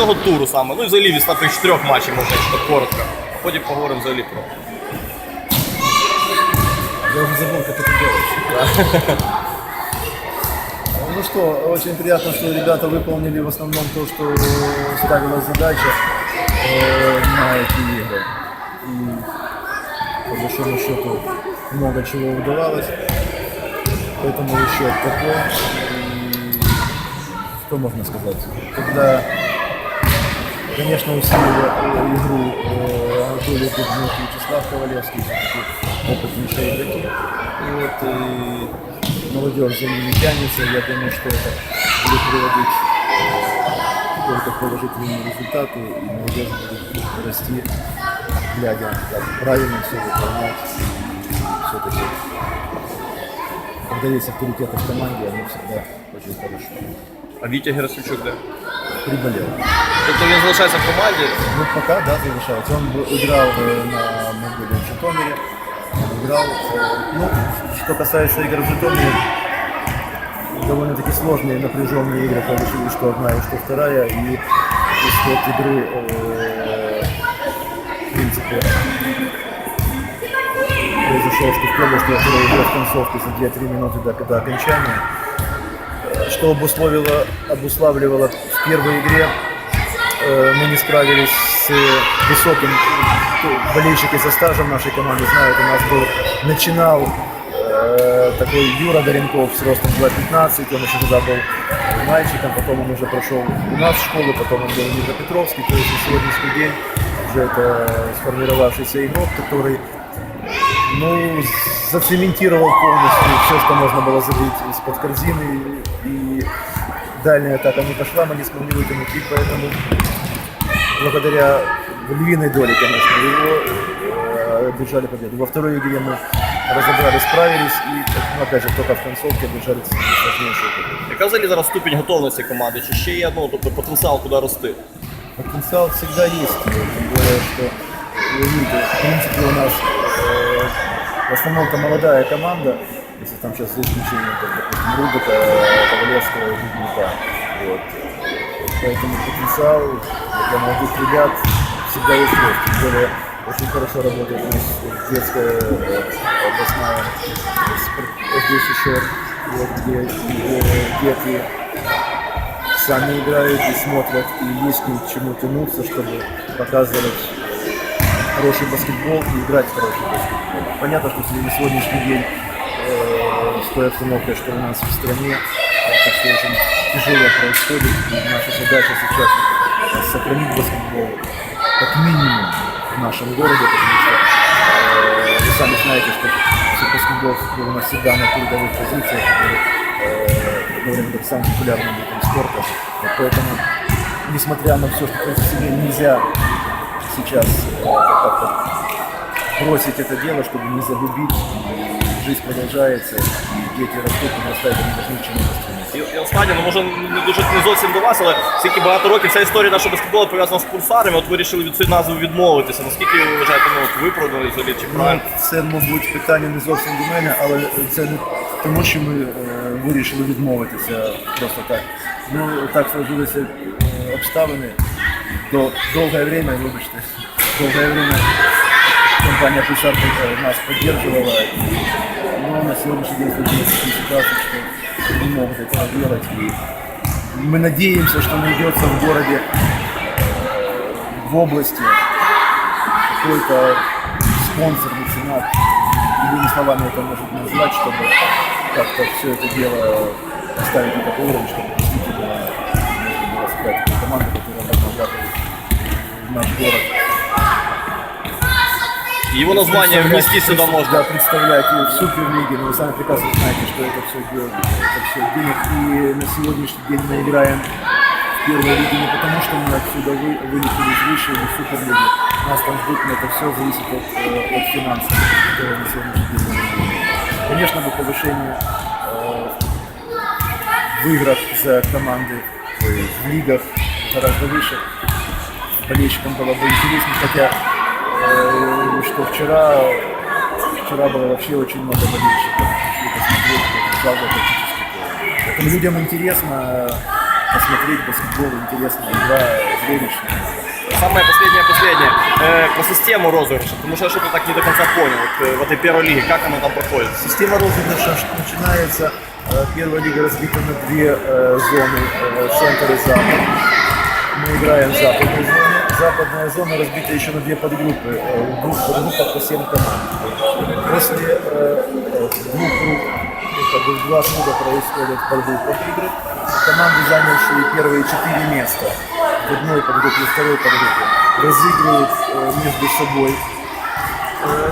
цього туру саме. Ну і взагалі від стати чотирьох матчів, можна якщо так коротко. А потім поговоримо взагалі про. Я уже забыл, как это делать. Ну что, очень приятно, что ребята выполнили в основном то, что э, ставилась задача э, на эти игры. И по большому счету много чего удавалось. Поэтому и счет такой. И что можно сказать? Когда, конечно, усилили э, игру э, Анатолий Дубнов Вячеслав Ковалевский, опытнейшие игроки. И вот и молодежь за ними тянется. Я думаю, что это будет приводить э, только к положительным результату, и молодежь будет расти, глядя, как правильно все выполнять. Все-таки, когда есть авторитеты в команде, они всегда очень хорошо. А Вітя Герасимчук де? Приболел. Тобто він залишається в команді. Ну, пока, да, завершается. Он был- играл э, на Могиле в Житомире. Играл, э, ну, что касается игр в Житомире, довольно-таки сложные напряженные игры получили, что одна и что вторая. И исход игры, э, в принципе, произошел, что в первой, что во второй игре в концовке за 2-3 минуты до, до окончания. Э, Что обусловило, обуславливало в первой игре Э, мы не справились с э, высоким э, болельщики со стажем нашей команды знают, у нас был начинал э, такой Юра Горенков с ростом 2.15, он еще тогда был мальчиком, потом он уже прошел у нас в школу, потом он был в Нижнепетровске, то есть на сегодняшний день уже это сформировавшийся игрок, который ну, зацементировал полностью все, что можно было забить из-под корзины. И дальняя атака не пошла, мы не смогли вытянуть. И поэтому, благодаря львиной доле, конечно, его э, одержали победу. Во второй игре мы разобрали, справились. И, ну, опять же, только в концовке одержали сложнейшую победу. Яка взагалі зараз ступінь готовності команди? Чи ще є ну, тобто потенціал куди рости? Потенциал всегда есть, тем более, что вы видите, в принципе, у нас э, в основном-то молодая команда, если там сейчас за исключением, как, допустим, Рубика, Ковалевского и Дудника. Вот. Поэтому потенциал для молодых ребят всегда есть рост. Тем более, очень хорошо работает у нас детская э, областная спорт- здесь еще, вот, где э, дети сами играют и смотрят, и есть к чему тянуться, чтобы показывать хороший баскетбол и играть в хороший баскетбол. Понятно, что на сегодняшний день э, с той обстановкой, что у нас в стране, это все очень тяжело происходит, и наша задача сейчас э, сохранить баскетбол как минимум в нашем городе, потому что э, вы сами знаете, что баскетбол у нас всегда на передовых позициях, который э, говорим, как самым популярным видом спорта. Поэтому, несмотря на все, что в принципе нельзя сейчас э, бросить это дело, чтобы не загубить. Жизнь продолжается, и дети растут, и вырастают, они должны к. І, і останнє, ну може не дуже не зовсім до вас, але скільки багато років ця історія нашого баскетболу пов'язана з пульсарами, от ви вирішили від цієї назви відмовитися. Наскільки ви вважаєте, ну от виправдали взагалі чи Ну, правильно? це, мабуть, питання не зовсім до мене, але це не тому, що ми е, вирішили відмовитися просто так. Ну, так сложилися е, обставини. До довге время, вибачте, довге время компания Pulsar нас поддерживала. Но на сегодняшний день сложилась такая ситуация, что не могут этого делать. И мы надеемся, что найдется в городе, в области какой-то спонсор, меценат, любыми словами это может назвать, чтобы как-то все это дело поставить на такой уровень, чтобы действительно Его название внести сюда Да, можно. представлять и в Суперлиге, но вы сами прекрасно знаете, что это все дело, это все денег. И на сегодняшний день мы играем в первой лиге не потому, что мы отсюда вы, вылетели из высшей или Суперлиги. Нас там ждут, но это все зависит от, э, от финансов, которые на сегодняшний день мы. Конечно, бы повышение э, в играх за команды в лигах гораздо выше. Болельщикам было бы интереснее, хотя что вчера, вчера было вообще очень много болельщиков. Пришли посмотреть, это зал был практически полный. Поэтому людям интересно посмотреть баскетбол, интересно игра феерично. Самое последнее, последнее. Э, про систему розыгрыша, потому что я что-то так не до конца понял. Вот, э, в этой первой лиге, как она там проходит? Система розыгрыша начинается. э, Первая лига разбита на две э, зоны, э, центр и запад. Мы играем в западной зоне. Западная зона разбита еще на две подгруппы. э, В двух подгруппах по 7 команд. После э, э, двух круг, ну, как бы в два круга происходят подгруппах игры. Команды, занявшие первые четыре места в одной подгруппе и второй подгруппе, разыгрывают э, между собой э,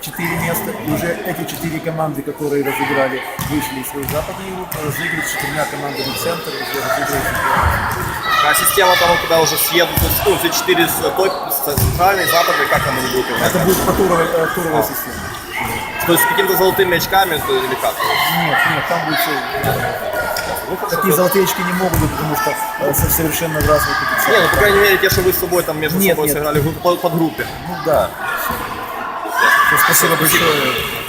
четыре места. И уже эти четыре команды, которые разыграли, вышли из своей западной группы, разыгрывают четырьмя командами центра, уже разыгрывают. А система вот, когда уже съедут, ну, все четыре с той, с центральной, западной, как будут играть? Это будет по туровой, э, туровая система. То есть с какими-то золотыми очками то- или как? Нет, нет, там будет все. Ну. Такие золотые очки не могут быть, потому что э, со- совершенно в разных Не, ну, по крайней мере, те, что вы с собой там между Нет, собой нет. сыграли по, по группе. Ну да. Всё, спасибо большое.